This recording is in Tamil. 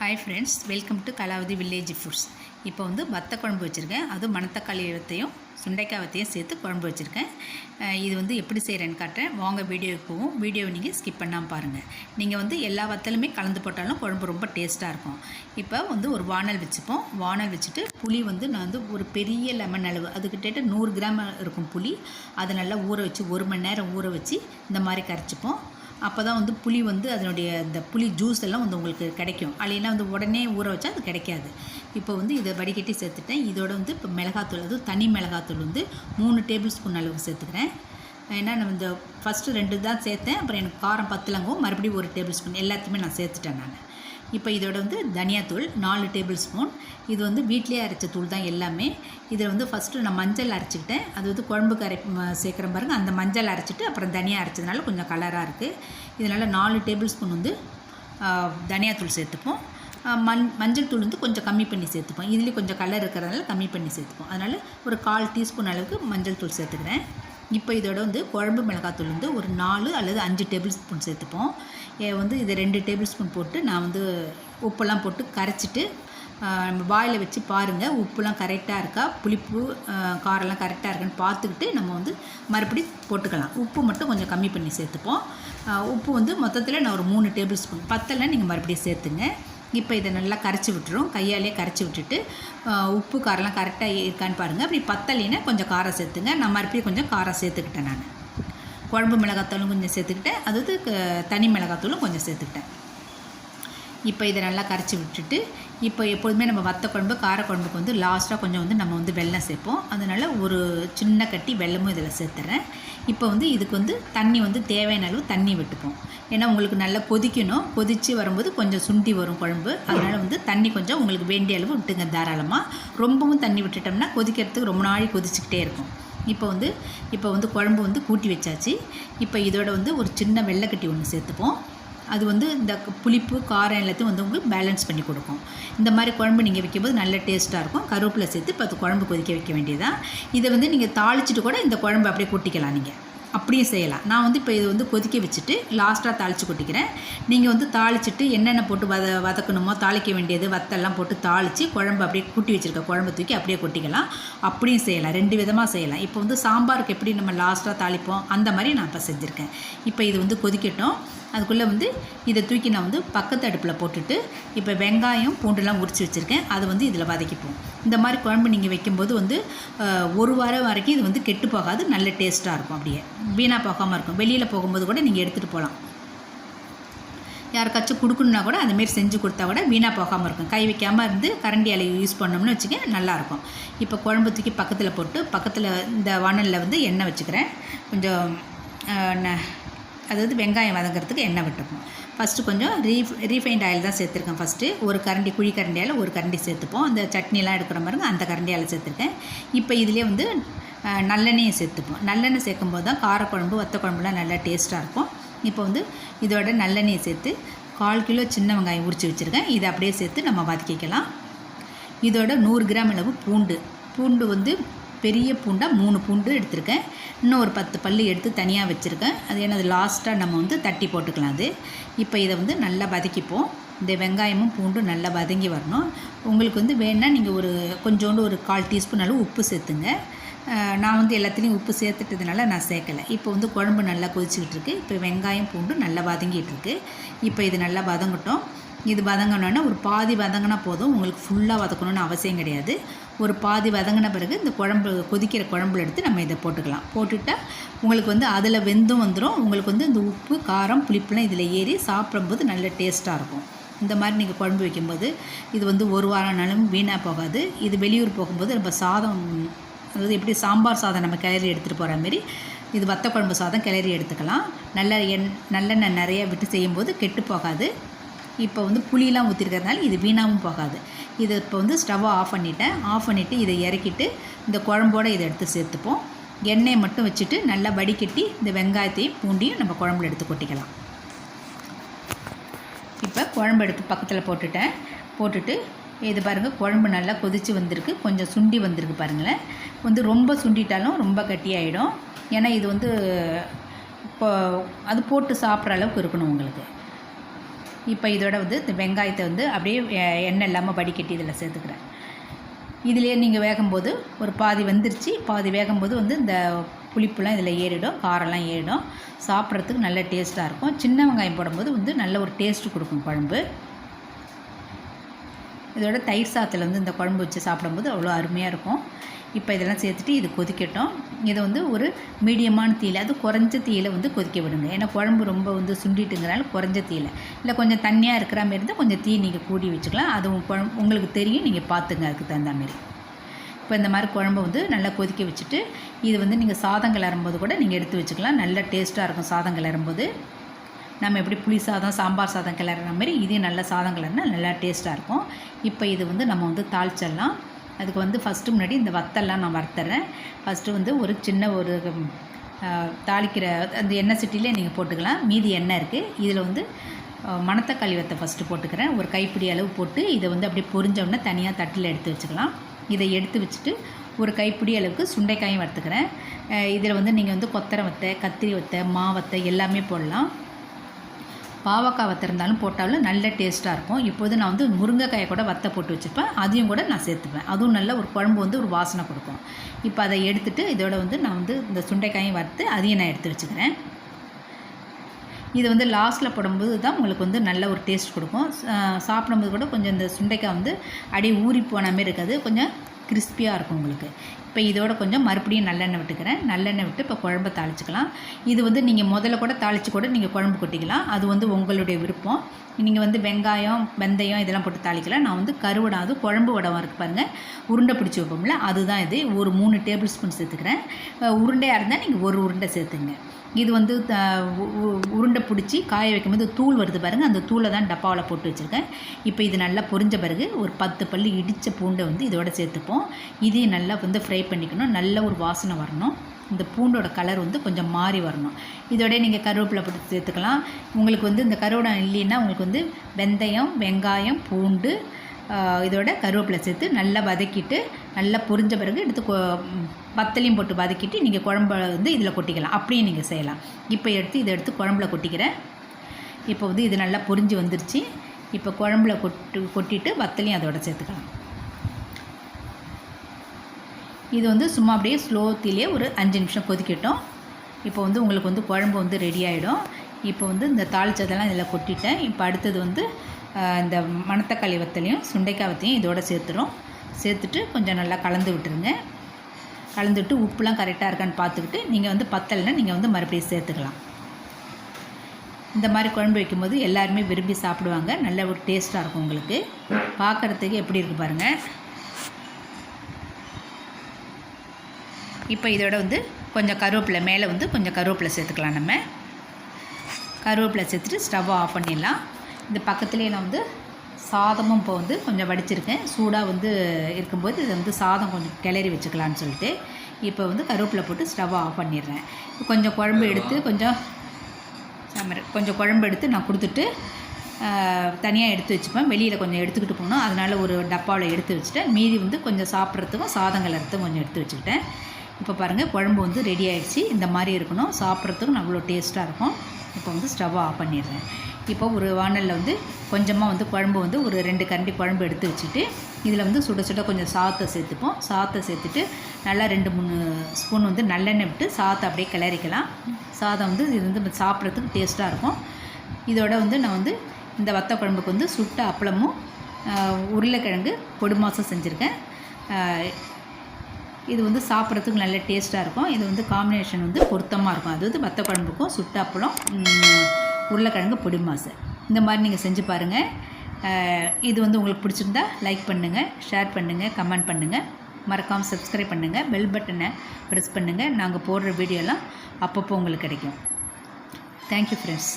Hi friends welcome to Kalavathi village foods இப்போ வந்து வத்த குழம்பு வச்சுருக்கேன். அதுவும் மணத்தக்காளி வத்தையும் சுண்டைக்காய் வத்தையும் சேர்த்து குழம்பு வச்சுருக்கேன். இது வந்து எப்படி செய்கிறேன்னு காட்டுறேன். வாங்க வீடியோவுக்கு போவோம். வீடியோவை நீங்கள் ஸ்கிப் பண்ணாமல் பாருங்கள் நீங்கள் வந்து எல்லா வத்தலுமே கலந்து போட்டாலும் குழம்பு ரொம்ப டேஸ்ட்டாக இருக்கும். இப்போ வந்து ஒரு வானல் வச்சுப்போம். வானல் வச்சுட்டு புளி வந்து நான் வந்து ஒரு பெரிய லெமன் அளவு அதுக்கிட்டேட்டு நூறு கிராம் இருக்கும் புளி. அதை நல்லா ஊற வச்சு ஒரு மணி நேரம் ஊற வச்சு இந்த மாதிரி கரைச்சிப்போம். அப்போ தான் வந்து புளி வந்து அதனுடைய இந்த புளி ஜூஸ் எல்லாம் வந்து உங்களுக்கு கிடைக்கும். அலையெல்லாம் வந்து உடனே ஊற வச்சா அது கிடைக்காது. இப்போ வந்து இதை வடிகட்டி சேர்த்துட்டேன். இதோட வந்து இப்போ மிளகாத்தூள் அதுவும் தனி மிளகாத்தூள் வந்து மூணு டேபிள் ஸ்பூன் அளவுக்கு சேர்த்துக்கிறேன். ஏன்னா நான் இந்த ஃபஸ்ட்டு ரெண்டு தான் சேர்த்தேன். அப்புறம் எனக்கு காரம் பத்தலங்கவும் மறுபடியும் ஒரு டேபிள் ஸ்பூன். எல்லாத்தையுமே நான் சேர்த்துட்டேன் நான். இப்போ இதோட வந்து தனியாத்தூள் நாலு டேபிள் ஸ்பூன் இது வந்து வீட்டிலேயே அரைச்ச தூள் தான் எல்லாமே. இதில் வந்து ஃபஸ்ட்டு நான் மஞ்சள் அரைச்சிக்கிட்டேன். அது வந்து குழம்புக்கு அரை சேர்க்குற சேர்க்குறேன் பாருங்க. அந்த மஞ்சள் அரைச்சிட்டு அப்புறம் தனியாக அரைச்சதுனால கொஞ்சம் கலராக இருக்குது இதனால் நாலு டேபிள் ஸ்பூன் வந்து தனியாத்தூள் சேர்த்துப்போம். மண் மஞ்சள் தூள் வந்து கொஞ்சம் கம்மி பண்ணி சேர்த்துப்போம். இதுலேயும் கொஞ்சம் கலர் இருக்கிறதுனால கம்மி பண்ணி சேர்த்துப்போம். அதனால் ஒரு கால் டீஸ்பூன் அளவுக்கு மஞ்சள் தூள் சேர்த்துக்கிறேன். இப்போ இதோட வந்து குழம்பு மிளகாத்தூள் வந்து ஒரு நாலு அல்லது அஞ்சு டேபிள் ஸ்பூன் சேர்த்துப்போம். வந்து இதை ரெண்டு டேபிள் ஸ்பூன் போட்டு நான் வந்து உப்பெல்லாம் போட்டு கரைச்சிட்டு நம்ம வாயில் வச்சு பாருங்கள் உப்புலாம் கரெக்டாக இருக்கா? புளிப்பு காரெல்லாம் காரம்லாம் கரெக்டாக இருக்கான்னு பார்த்துக்கிட்டு நம்ம வந்து மறுபடி போட்டுக்கலாம். உப்பு மட்டும் கொஞ்சம் கம்மி பண்ணி சேர்த்துப்போம். உப்பு வந்து மொத்தத்தில் நான் ஒரு மூணு டேபிள் ஸ்பூன். பத்தெல்லாம் நீங்கள் மறுபடியும் சேர்த்துங்க. இப்போ இதை நல்லா கரைச்சி விட்டுரும் கையாலே கரைச்சி விட்டுட்டு உப்பு காரம்லாம் கரெக்டாக இருக்கான்னு பாருங்கள் அப்படி பத்தலினா கொஞ்சம் காரம் சேர்த்துங்க. நான் மறுபடியும் கொஞ்சம் காரம் சேர்த்துக்கிட்டேன் நான். குழம்பு மிளகாத்தூளும் கொஞ்சம் சேர்த்துக்கிட்டேன். அதாவது க- தனி மிளகாத்தூளும் கொஞ்சம் சேர்த்துக்கிட்டேன். இப்போ இதை நல்லா கரைச்சி விட்டுட்டு இப்போ எப்போதுமே நம்ம வத்த குழம்பு காரக்குழம்புக்கு வந்து லாஸ்ட்டாக கொஞ்சம் வந்து நம்ம வந்து வெல்லம் சேர்ப்போம். அதனால் ஒரு சின்ன கட்டி வெல்லமும் இதில் சேர்த்துறேன். இப்போ வந்து இதுக்கு வந்து தண்ணி வந்து தேவையான அளவு தண்ணி விட்டுப்போம். ஏன்னா உங்களுக்கு நல்லா கொதிக்கணும். கொதித்து வரும்போது கொஞ்சம் சுண்டி வரும் குழம்பு. அதனால் வந்து தண்ணி கொஞ்சம் உங்களுக்கு வேண்டிய அளவு விட்டுங்க தாராளமாக ரொம்பவும் தண்ணி விட்டுட்டோம்னா கொதிக்கிறதுக்கு ரொம்ப நாளைக்கு கொதிச்சுக்கிட்டே இருக்கும். இப்போ வந்து இப்போ வந்து குழம்பு வந்து கூட்டி வச்சாச்சு. இப்போ இதோட வந்து ஒரு சின்ன வெள்ளைக்கட்டி ஒன்று சேர்த்துப்போம். அது வந்து இந்த புளிப்பு காரம் எல்லாத்தையும் வந்து உங்களுக்கு பேலன்ஸ் பண்ணி கொடுக்கும். இந்த மாதிரி குழம்பு நீங்கள் வைக்கும்போது நல்ல டேஸ்ட்டாக இருக்கும். கருவேப்பிலை சேர்த்து இப்போ குழம்பு கொதிக்க வைக்க வேண்டியதான் இதை வந்து நீங்கள் தாளிச்சிட்டு கூட இந்த குழம்பு அப்படியே கொட்டிக்கலாம் நீங்கள் அப்படியும் செய்யலாம். நான் வந்து இப்போ இது வந்து கொதிக்க வச்சுட்டு லாஸ்ட்டாக தாளித்து கொட்டிக்கிறேன். நீங்கள் வந்து தாளிச்சிட்டு என்னென்ன போட்டு வத வதக்கணுமோ தாளிக்க வேண்டியது வத்தெல்லாம் போட்டு தாளித்து குழம்பு அப்படியே கூட்டி வச்சுருக்க குழம்பு தூக்கி அப்படியே கொட்டிக்கலாம். அப்படியும் செய்யலாம். ரெண்டு விதமாக செய்யலாம். இப்போ வந்து சாம்பாருக்கு எப்படி நம்ம லாஸ்ட்டாக தாளிப்போம்? அந்த மாதிரி நான் இப்போ செஞ்சுருக்கேன். இப்போ இது வந்து கொதிக்கட்டும். அதுக்குள்ளே வந்து இதை தூக்கி நான் வந்து பக்கத்து அடுப்பில் போட்டுட்டு இப்போ வெங்காயம் பூண்டுலாம் உரித்து வச்சுருக்கேன். அதை வந்து இதில் வதக்கிப்போம். இந்த மாதிரி குழம்பு நீங்கள் வைக்கும்போது வந்து ஒரு வாரம் வரைக்கும் இது வந்து கெட்டு போகாது நல்ல டேஸ்ட்டாக இருக்கும் அப்படியே. வீணாக போகாமல் இருக்கும். வெளியில் போகும்போது கூட நீங்கள் எடுத்துகிட்டு போகலாம் யாருக்காச்சும் கொடுக்கணுன்னா கூட அதுமாரி செஞ்சு கொடுத்தா கூட வீணாக போகாமல் இருக்கும். கை வைக்காமல் இருந்து கரண்டி அலை யூஸ் பண்ணோம்னு வச்சுக்க நல்லாயிருக்கும் இப்போ குழம்பு தூக்கி பக்கத்தில் போட்டு பக்கத்தில் இந்த வானலில் வந்து எண்ணெய் வச்சுக்கிறேன். கொஞ்சம் ந- அதாவது வெங்காயம் வதங்கிறதுக்கு எண்ணெய் விட்டுப்போம். ஃபஸ்ட்டு கொஞ்சம் ரீஃப் ரீஃபைண்ட் ஆயில் தான் சேர்த்துருக்கேன் ஃபஸ்ட்டு ஒரு கரண்டி குழி கரண்டியால் ஒரு கரண்டி சேர்த்துப்போம். அந்த சட்னிலாம் எடுக்கிற மாதிரி அந்த கரண்டியால் சேர்த்துருக்கேன். இப்போ இதுலேயே வந்து நல்லெண்ணெயை சேர்த்துப்போம். நல்லெண்ணெய் சேர்க்கும்போது தான் காரக்குழம்பு வத்த குழம்புலாம் நல்லா டேஸ்ட்டாக இருக்கும். இப்போ வந்து இதோட நல்லெண்ணெயை சேர்த்து கால் கிலோ சின்ன வெங்காயம் உரித்து வச்சுருக்கேன். இதை அப்படியே சேர்த்து நம்ம வதக்கிக்கலாம். இதோட நூறு கிராம் அளவு பூண்டு. பூண்டு வந்து பெரிய பூண்டாக மூணு பூண்டு எடுத்திருக்கேன். இன்னும் ஒரு பத்து பல்லு எடுத்து தனியாக வச்சுருக்கேன். அது என்னது லாஸ்ட்டாக நம்ம வந்து தட்டி போட்டுக்கலாம் அது. இப்போ இதை வந்து நல்லா வதக்கிப்போம். இந்த வெங்காயமும் பூண்டும் நல்லா வதங்கி வரணும். உங்களுக்கு வந்து வேணால் நீங்கள் ஒரு கொஞ்சோண்டு ஒரு கால் டீஸ்பூன் அளவு உப்பு சேர்த்துங்க. நான் வந்து எல்லாத்துலேயும் உப்பு சேர்த்துட்டதுனால நான் சேர்க்கலை. இப்போ வந்து குழம்பு நல்லா கொதிச்சுக்கிட்டு இருக்கு. இப்போ வெங்காயம் பூண்டு நல்லா வதங்கிட்டு இருக்கு. இப்போ இது நல்லா வதங்கட்டும். இது வதங்கினோன்னா ஒரு பாதி வதங்கினா போதும். உங்களுக்கு ஃபுல்லாக வதக்கணும்னு அவசியம் கிடையாது. ஒரு பாதி வதங்கின பிறகு இந்த குழம்பு கொதிக்கிற குழம்புல எடுத்து நம்ம இதை போட்டுக்கலாம். போட்டுட்டால் உங்களுக்கு வந்து அதில் வெந்தும் வந்துடும் உங்களுக்கு வந்து இந்த உப்பு காரம் புளிப்புலாம் இதில் ஏறி சாப்பிடும்போது நல்ல டேஸ்ட்டாக இருக்கும். இந்த மாதிரி நீங்கள் குழம்பு வைக்கும்போது இது வந்து ஒரு வாரம்னாலும் வீணாக போகாது. இது வெளியூர் போகும்போது நம்ம சாதம் அதாவது எப்படி சாம்பார் சாதம் நம்ம கிளறி எடுத்துகிட்டு போகிற மாதிரி இது வத்த குழம்பு சாதம் கிளறி எடுத்துக்கலாம். நல்ல எண் நல்லெண்ணெய் நிறைய விட்டு செய்யும்போது கெட்டு போகாது. இப்போ வந்து புளியெலாம் ஊற்றிருக்கிறதுனால இது வீணாகவும் போகாது. இதை இப்போ வந்து ஸ்டவ்வை ஆஃப் பண்ணிவிட்டேன் ஆஃப் பண்ணிவிட்டு இதை இறக்கிட்டு இந்த குழம்போடு இதை எடுத்து சேர்த்துப்போம். எண்ணெயை மட்டும் வச்சுட்டு நல்லா வடிகட்டி இந்த வெங்காயத்தையும் பூண்டியும் நம்ம குழம்புல எடுத்து கொட்டிக்கலாம். இப்போ குழம்பு எடுத்து பக்கத்தில் போட்டுட்டேன். போட்டுட்டு இது பாருங்கள் குழம்பு நல்லா கொதித்து வந்திருக்கு. கொஞ்சம் சுண்டி வந்திருக்கு பாருங்களேன். வந்து ரொம்ப சுண்டிட்டாலும் ரொம்ப கட்டியாயிடும். ஏன்னா இது வந்து இப்போ அது போட்டு சாப்பிட்ற அளவுக்கு இருக்கணும் உங்களுக்கு. இப்போ இதோட வந்து இந்த வெங்காயத்தை வந்து அப்படியே எண்ணெய் இல்லாமல் வடிகட்டி இதில் சேர்த்துக்கிறேன். இதிலே நீங்கள் வேகும்போது ஒரு பாதி வந்துருச்சு பாதி வேகும்போது வந்து இந்த புளிப்புலாம் இதில் ஏறிடும் காரம்லாம் ஏறிடும். சாப்பிட்றதுக்கு நல்ல டேஸ்ட்டாக இருக்கும். சின்ன வெங்காயம் போடும்போது வந்து நல்ல ஒரு டேஸ்ட்டு கொடுக்கும் குழம்பு. இதோட தயிர் சாத்தில் வந்து இந்த குழம்பு வச்சு சாப்பிடும்போது அவ்வளோ அருமையாக இருக்கும். இப்போ இதெல்லாம் சேர்த்துட்டு இது கொதிக்கட்டும். இதை வந்து ஒரு மீடியமான தீயில் அது குறைஞ்ச தீயில வந்து கொதிக்க விடுங்க. ஏன்னா குழம்பு ரொம்ப வந்து சுண்டிட்டுங்கிறனால குறைஞ்ச தீயில. இல்லை கொஞ்சம் தண்ணியாக இருக்கிற மாதிரி இருந்தால் கொஞ்சம் தீ நீங்கள் கூடி வச்சுக்கலாம். அது குழம்பு உங்களுக்கு தெரியும். நீங்கள் பார்த்துங்க அதுக்கு தகுந்த மாதிரி. இப்போ இந்த மாதிரி குழம்பு வந்து நல்லா கொதிக்க வச்சுட்டு இது வந்து நீங்கள் சாதம் கிளறும்போது கூட நீங்கள் எடுத்து வச்சுக்கலாம். நல்லா டேஸ்ட்டாக இருக்கும் சாதம் கிளறும்போது நம்ம எப்படி புளி சாதம் சாம்பார் சாதம் கிளறுற மாதிரி இதையும் நல்ல சாதம் கிளறுனா நல்லா டேஸ்ட்டாக இருக்கும். இப்போ இது வந்து நம்ம வந்து தாளிச்சிடலாம். அதுக்கு வந்து ஃபஸ்ட்டு முன்னாடி இந்த வத்தெல்லாம் நான் வறுத்துறேன். ஃபஸ்ட்டு வந்து ஒரு சின்ன ஒரு தாளிக்கிற அந்த எண்ணெய் சிட்டிலே நீங்கள் போட்டுக்கலாம். மீதி எண்ணெய் இருக்குது இதில் வந்து மணத்தக்காளி வத்தை ஃபஸ்ட்டு போட்டுக்கிறேன். ஒரு கைப்பிடி அளவு போட்டு இதை வந்து அப்படியே பொரிஞ்சோடனே தனியாக தட்டில் எடுத்து வச்சுக்கலாம். இதை எடுத்து வச்சுட்டு ஒரு கைப்பிடி அளவுக்கு சுண்டைக்காயும் வறுத்துக்கிறேன். இதில் வந்து நீங்கள் வந்து கொத்தரை வத்தை கத்திரி வத்தை மா வத்தை எல்லாமே போடலாம். பாவக்காய் வத்திருந்தாலும் போட்டாலும் நல்ல டேஸ்ட்டாக இருக்கும். இப்போது நான் வந்து முருங்கைக்காயை கூட வத்த போட்டு வச்சுருப்பேன். அதையும் கூட நான் சேர்த்துப்பேன். அதுவும் நல்ல ஒரு குழம்பு வந்து ஒரு வாசனை கொடுக்கும். இப்போ அதை எடுத்துகிட்டு இதோட வந்து நான் வந்து இந்த சுண்டைக்காயும் வறுத்து அதையும் நான் எடுத்து வச்சுக்கிறேன். இது வந்து லாஸ்ட்டில் போடும்போது தான் உங்களுக்கு வந்து நல்ல ஒரு டேஸ்ட் கொடுக்கும். சாப்பிடும்போது கூட கொஞ்சம் இந்த சுண்டைக்காய் வந்து அப்படியே ஊறி போன மாதிரி இருக்காது. கொஞ்சம் கிறிஸ்பியாக இருக்கும் உங்களுக்கு. இப்போ இதோட கொஞ்சம் மறுபடியும் நல்லெண்ணெய் விட்டுக்கிறேன். நல்லெண்ணெய் விட்டு இப்போ குழம்பை தாளிச்சிக்கலாம். இது வந்து நீங்கள் முதல்ல கூட தாளித்து கூட நீங்கள் குழம்பு கொட்டிக்கலாம். அது வந்து உங்களுடைய விருப்பம். நீங்கள் வந்து வெங்காயம் வெந்தயம் இதெல்லாம் போட்டு தாளிக்கலாம். நான் வந்து கருவடம் அது குழம்பு வடம் இருக்குது பாருங்கள் உருண்டை பிடிச்சி வைப்போம்ல அதுதான் இது. ஒரு மூணு டேபிள் ஸ்பூன் சேர்த்துக்கிறேன். உருண்டையாக இருந்தால் நீங்கள் ஒரு உருண்டை சேர்த்துங்க. இது வந்து உ- உருண்டை பிடிச்சி காய வைக்கும்போது தூள் வருது பாருங்கள் அந்த தூளை தான் டப்பாவில் போட்டு வச்சுருக்கேன். இப்போ இது நல்லா பொரிஞ்ச பிறகு ஒரு பத்து பல்லு இடித்த பூண்டை வந்து இதோட சேர்த்துப்போம். இதையும் நல்லா வந்து ஃப்ரை பண்ணிக்கணும். நல்ல ஒரு வாசனை வரணும். இந்த பூண்டோட கலர் வந்து கொஞ்சம் மாறி வரணும். இதோட நீங்கள் கருவேப்பிலை போட்டு சேர்த்துக்கலாம். உங்களுக்கு வந்து இந்த கருவேடம் இல்லைன்னா உங்களுக்கு வந்து வெந்தயம் வெங்காயம் பூண்டு இதோட கருவேப்பிலை சேர்த்து நல்லா வதக்கிட்டு நல்லா பொரிஞ்ச பிறகு எடுத்து கொ- வத்தலையும் போட்டு வதக்கிட்டு நீங்கள் குழம்ப வந்து இதில் கொட்டிக்கலாம். அப்படியே நீங்கள் செய்யலாம். இப்போ எடுத்து இதை எடுத்து குழம்புல கொட்டிக்கிறேன். இப்போ வந்து இது நல்லா பொரிஞ்சு வந்துருச்சு. இப்போ குழம்புல கொட்டு கொட்டிட்டு வத்தலையும் அதோட சேர்த்துக்கலாம். இது வந்து சும்மா அப்படியே ஸ்லோ தீலே ஒரு அஞ்சு நிமிஷம் கொதிக்கட்டும். இப்போ வந்து உங்களுக்கு வந்து குழம்பு வந்து ரெடி ஆகிடும் இப்போ வந்து இந்த தாளிச்சதெல்லாம் இதில் கொட்டிட்டேன். இப்போ அடுத்தது வந்து இந்த மணத்தக்காளி வத்தலையும் சுண்டைக்காய் வத்தையும் இதோட சேர்த்துரும் சேர்த்துட்டு கொஞ்சம் நல்லா கலந்து விட்டுருங்க. கலந்துட்டு உப்புலாம் கரெக்டாக இருக்கான்னு பார்த்துக்கிட்டு நீங்கள் வந்து பத்தலைன்னா நீங்கள் வந்து மறுபடியும் சேர்த்துக்கலாம். இந்த மாதிரி குழம்பு வைக்கும்போது எல்லாருமே விரும்பி சாப்பிடுவாங்க. நல்ல ஒரு டேஸ்ட்டாக இருக்கும் உங்களுக்கு. பார்க்குறதுக்கு எப்படி இருக்குது பாருங்கள் இப்போ இதோட வந்து கொஞ்சம் கருவேப்பிலை மேலே வந்து கொஞ்சம் கருவேப்பிலை சேர்த்துக்கலாம் நம்ம. கருவேப்பிலை சேர்த்துட்டு ஸ்டவ்வை ஆஃப் பண்ணிடலாம். இந்த பக்கத்துலேயே நான் வந்து சாதமும் இப்போ வந்து கொஞ்சம் வடிச்சிருக்கேன். சூடாக வந்து இருக்கும்போது இதை வந்து சாதம் கொஞ்சம் கிளறி வச்சுக்கலான்னு சொல்லிட்டு இப்போ வந்து கருவேப்பிலை போட்டு ஸ்டவ்வை ஆஃப் பண்ணிடுறேன். கொஞ்சம் குழம்பு எடுத்து கொஞ்சம் கொஞ்சம் குழம்பு எடுத்து நான் கொடுத்துட்டு தனியாக எடுத்து வச்சுப்பேன். வெளியில் கொஞ்சம் எடுத்துக்கிட்டு போகணும். அதனால் ஒரு டப்பாவில் எடுத்து வச்சுட்டேன். மீதி வந்து கொஞ்சம் சாப்பிட்றதுக்கும் சாதம் கலர்றதுக்கும் கொஞ்சம் எடுத்து வச்சுக்கிட்டேன். இப்போ பாருங்கள் குழம்பு வந்து ரெடி ஆகிடுச்சு இந்த மாதிரி இருக்கணும். சாப்பிட்றதுக்கும் அவ்வளோ டேஸ்ட்டாக இருக்கும். இப்போ வந்து ஸ்டவ்வை ஆஃப் பண்ணிடுறேன். இப்போ ஒரு வானலில் வந்து கொஞ்சமாக வந்து குழம்பு வந்து ஒரு ரெண்டு கரண்டி குழம்பு எடுத்து வச்சுட்டு இதில் வந்து சுட சுட கொஞ்சம் சாத்தை சேர்த்துப்போம். சாத்தை சேர்த்துட்டு நல்லா ரெண்டு மூணு ஸ்பூன் வந்து நல்லெண்ணெய் விட்டு சாத்தை அப்படியே கிளறிக்கலாம். சாதம் வந்து இது வந்து சாப்பிட்றதுக்கு டேஸ்ட்டாக இருக்கும். இதோட வந்து நான் வந்து இந்த வத்த குழம்புக்கு வந்து சுட்ட அப்பளமும் உருளைக்கிழங்கு பொடி மாதம் செஞ்சுருக்கேன். இது வந்து சாப்பிட்றதுக்கு நல்ல டேஸ்ட்டாக இருக்கும். இது வந்து காம்பினேஷன் வந்து பொருத்தமாக இருக்கும். அது வந்து வத்த குழம்புக்கும் சுட்டப்பளம் உருளைக்கிழங்கு பொடி மாசு இந்த மாதிரி நீங்கள் செஞ்சு பாருங்கள் இது வந்து உங்களுக்கு பிடிச்சிருந்தா லைக் பண்ணுங்கள் ஷேர் பண்ணுங்கள் கமெண்ட் பண்ணுங்கள் மறக்காமல் சப்ஸ்கிரைப் பண்ணுங்கள் பெல் பட்டனை ப்ரெஸ் பண்ணுங்கள் நாங்கள் போடுற வீடியோலாம் அப்பப்போ உங்களுக்கு கிடைக்கும். Thank you friends